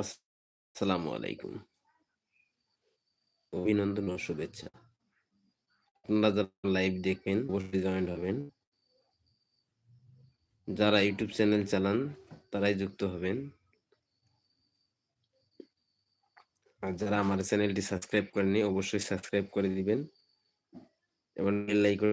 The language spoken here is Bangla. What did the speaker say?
আসসালামু আলাইকুম। অভিনন্দন ও শুভেচ্ছা। আপনারা যারা লাইভ দেখবেন অবশ্যই জয়েন হবেন। যারা ইউটিউব চ্যানেল চালান, তারাই যুক্ত হবেন। আর যারা আমার চ্যানেলটি সাবস্ক্রাইব করেনি অবশ্যই সাবস্ক্রাইব করে দিবেন। এবং বেল আইকন